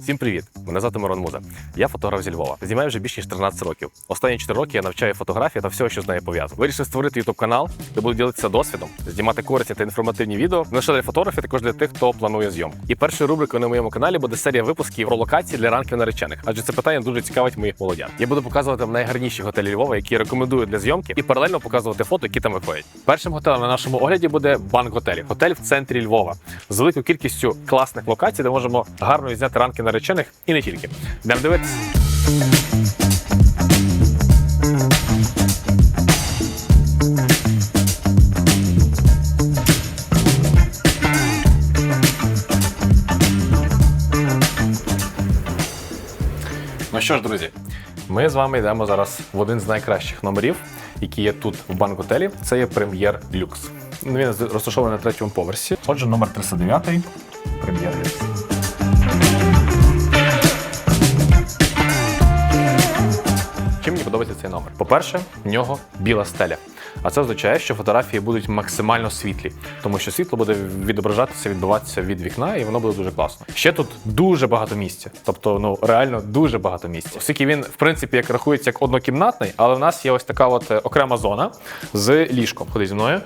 Всім привіт! Мене звати Мирон Муза. Я фотограф зі Львова. Знімаю вже більш ніж 13 років. Останні 4 роки я навчаю фотографії та всього, що з нею пов'язано. Вирішив створити youtube канал, де буду ділитися досвідом, знімати корисні та інформативні відео. Не лише для фотографів, також для тих, хто планує зйомку. І першою рубрикою на моєму каналі буде серія випусків про локації для ранків наречених, адже це питання дуже цікавить моїх молодян. Я буду показувати вам найгарніші готелі Львова, які рекомендую для зйомки, і паралельно показувати фото, які там виходять. Першим готелем на нашому огляді буде банк готелі. Готель в центрі Львова з великою кількістю класних локацій, де можемо гарно зняти ранки наречених і не тільки. Йдемо дивитися. Ну що ж, друзі, ми з вами йдемо зараз в один з найкращих номерів, які є тут в банк-готелі. Це є прем'єр люкс. Він розташований на третьому поверсі. Отже, номер 309 прем'єр люкс. Цей номер? По-перше, в нього біла стеля. А це означає, що фотографії будуть максимально світлі, тому що світло буде відображатися, відбиватися від вікна, і воно буде дуже класно. Ще тут дуже багато місця, тобто ну реально дуже багато місця. Оскільки він, в принципі, як рахується як однокімнатний, але в нас є ось така от е, окрема зона з ліжком. Ходи зі мною.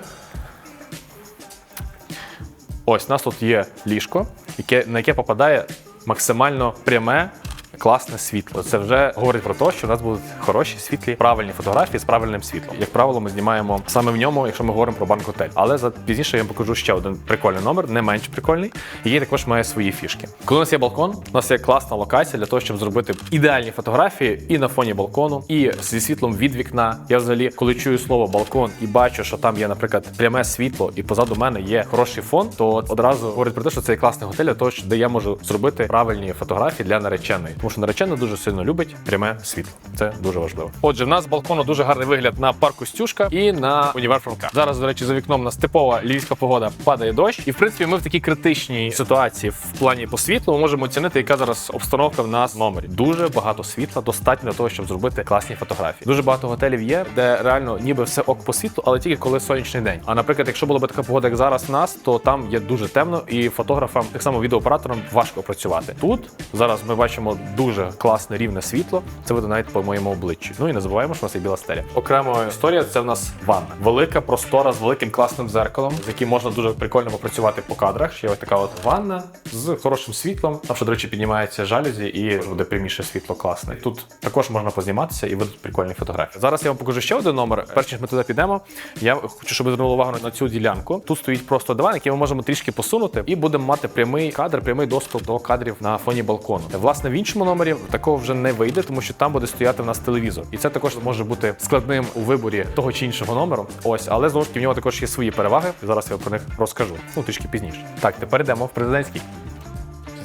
Ось у нас тут є ліжко, яке, на яке попадає максимально пряме. Класне світло. Це вже говорить про те, що в нас будуть хороші, світлі, правильні фотографії з правильним світлом. Як правило, ми знімаємо саме в ньому, якщо ми говоримо про банк-готель. Але за пізніше я вам покажу ще один прикольний номер, не менш прикольний, який також має свої фішки. Коли у нас є балкон, у нас є класна локація для того, щоб зробити ідеальні фотографії і на фоні балкону, і зі світлом від вікна. Я взагалі, коли чую слово балкон і бачу, що там є, наприклад, пряме світло, і позаду мене є хороший фон, то одразу говорить про те, що це є класний готель для того, де я можу зробити правильні фотографії для нареченої. Тому що наречена дуже сильно любить пряме світло. Це дуже важливо. Отже, в нас з балкону дуже гарний вигляд на парку Стюшка і на універ. Зараз, до речі, за вікном нас типова львівська погода, падає дощ. І в принципі, ми в такій критичній ситуації в плані по світлу можемо оцінити, яка зараз обстановка в нас в номері. Дуже багато світла, достатньо для того, щоб зробити класні фотографії. Дуже багато готелів є, де реально ніби все ок по світлу, але тільки коли сонячний день. А наприклад, якщо була б така погода, як зараз в нас, то там є дуже темно, і фотографам, так само відеооператорам, важко працювати. Тут зараз ми бачимо дуже класне рівне світло. Це видно навіть по моєму обличчю. Ну і не забуваємо, що у нас є біла стеля. Окрема історія це в нас ванна. Велика, простора з великим класним зеркалом, з яким можна дуже прикольно попрацювати по кадрах. Ще ось така от ванна з хорошим світлом. Там, що, до речі, піднімається жалюзі і буде пряміше світло класне. Тут також можна позніматися і будуть прикольні фотографії. Зараз я вам покажу ще один номер. Перш ніж ми туди підемо, я хочу, щоб ви звернули увагу на цю ділянку. Тут стоїть просто диван, який ми можемо трішки посунути, і будемо мати прямий кадр, прямий доступ до кадрів на фоні балкону. Власне, в іншому номері такого вже не вийде, тому що там буде стояти в нас телевізор, і це також може бути складним у виборі того чи іншого номеру. Ось, але знову ж таки в нього також є свої переваги. Зараз я про них розкажу. Ну трішки пізніше. Так, тепер йдемо в президентський.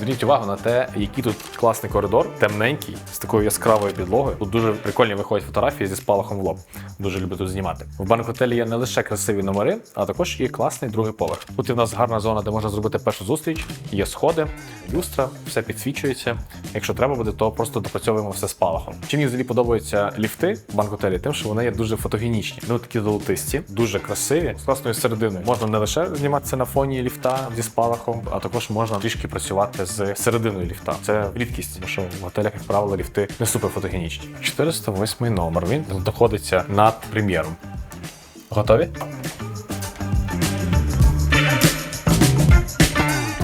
Зверніть увагу на те, який тут класний коридор, темненький, з такою яскравою підлогою. Тут дуже прикольні виходять фотографії зі спалахом в лоб. Дуже люблю тут знімати. В банк-готелі є не лише красиві номери, а також є класний другий поверх. Тут є в нас гарна зона, де можна зробити першу зустріч. Є сходи, люстра, все підсвічується. Якщо треба буде, то просто допрацьовуємо все спалахом. Чим мені взагалі подобаються ліфти в банк-готелі, тим, що вони є дуже фотогенічні. Ну такі золотисті, дуже красиві, з класною серединою. Можна не лише зніматися на фоні ліфта зі спалахом, а також можна трішки працювати з серединою ліфта. Це рідкість, тому що в готелях, як правило, ліфти не супер фотогенічні. 408 номер. Він знаходиться над прем'єром. Готові?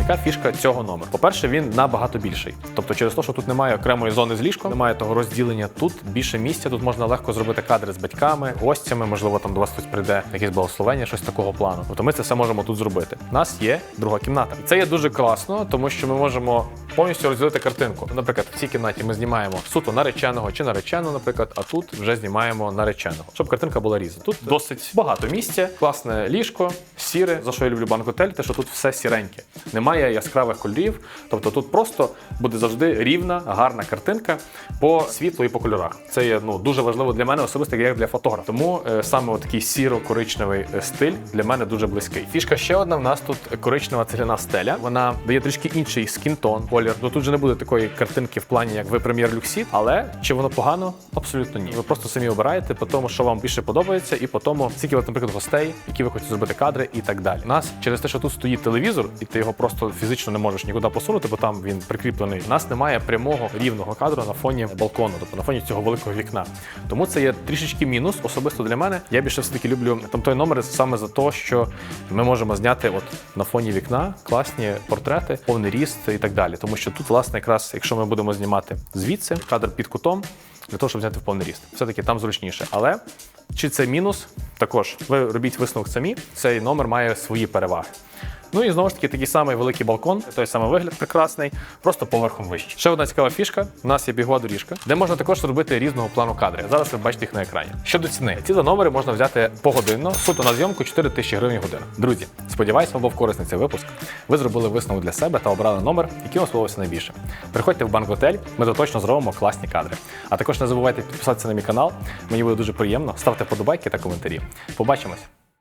Яка фішка цього номеру? По-перше, він набагато більший. Тобто, через те, що тут немає окремої зони з ліжком, немає того розділення. Тут більше місця. Тут можна легко зробити кадри з батьками, гостями. Можливо, там до вас хтось прийде якесь благословення, щось такого плану. Тобто ми це все можемо тут зробити. У нас є друга кімната. Це є дуже класно, тому що ми можемо повністю розділити картинку. Наприклад, в цій кімнаті ми знімаємо суто нареченого чи наречену, наприклад, а тут вже знімаємо нареченого, щоб картинка була різна. Тут досить багато місця, класне ліжко, сіре, за що я люблю банк-готель, те, що тут все сіреньке. Немає яскравих кольорів. Тобто тут просто буде завжди рівна, гарна картинка по світлу і по кольорах. Це є ну дуже важливо для мене, особисто як для фотографа. Тому е, саме такий сіро-коричневий е, стиль для мене дуже близький. Фішка ще одна: в нас тут коричнева цегляна стеля. Вона дає трішки інший скінтон, колір колір. Ну тут же не буде такої картинки в плані, як в Premiere Luxit, але чи воно погано? Абсолютно ні. Ви просто самі обираєте по тому, що вам більше подобається, і по тому, скільки, от, наприклад, гостей, які ви хочете зробити кадри і так далі. У нас через те, що тут стоїть телевізор, і ти його просто фізично не можеш нікуди посунути, бо там він прикріплений. У нас немає прямого рівного кадру на фоні балкону, тобто на фоні цього великого вікна. Тому це є трішечки мінус, особисто для мене. Я більше все таки люблю там той номер саме за те, що ми можемо зняти от на фоні вікна класні портрети, повний ріст і так далі. Тому що тут, власне, якраз, якщо ми будемо знімати звідси, кадр під кутом, для того, щоб зняти в повний ріст. Все-таки там зручніше. Але чи це мінус? Також ви робіть висновок самі. Цей номер має свої переваги. Ну і знову ж таки такий самий великий балкон, той самий вигляд прекрасний, просто поверхом вище. Ще одна цікава фішка: у нас є бігова доріжка, де можна також зробити різного плану кадри. Зараз ви бачите їх на екрані. Щодо ціни, ці два номери можна взяти погодинно, суто на зйомку 4 тисячі гривень година. Друзі, сподіваюсь, вам був корисний цей випуск. Ви зробили висновок для себе та обрали номер, який вам сподобався найбільше. Приходьте в банк готель, ми точно зробимо класні кадри. А також не забувайте підписатися на мій канал. Мені буде дуже приємно. Ставте подобайки та коментарі. Побачимось!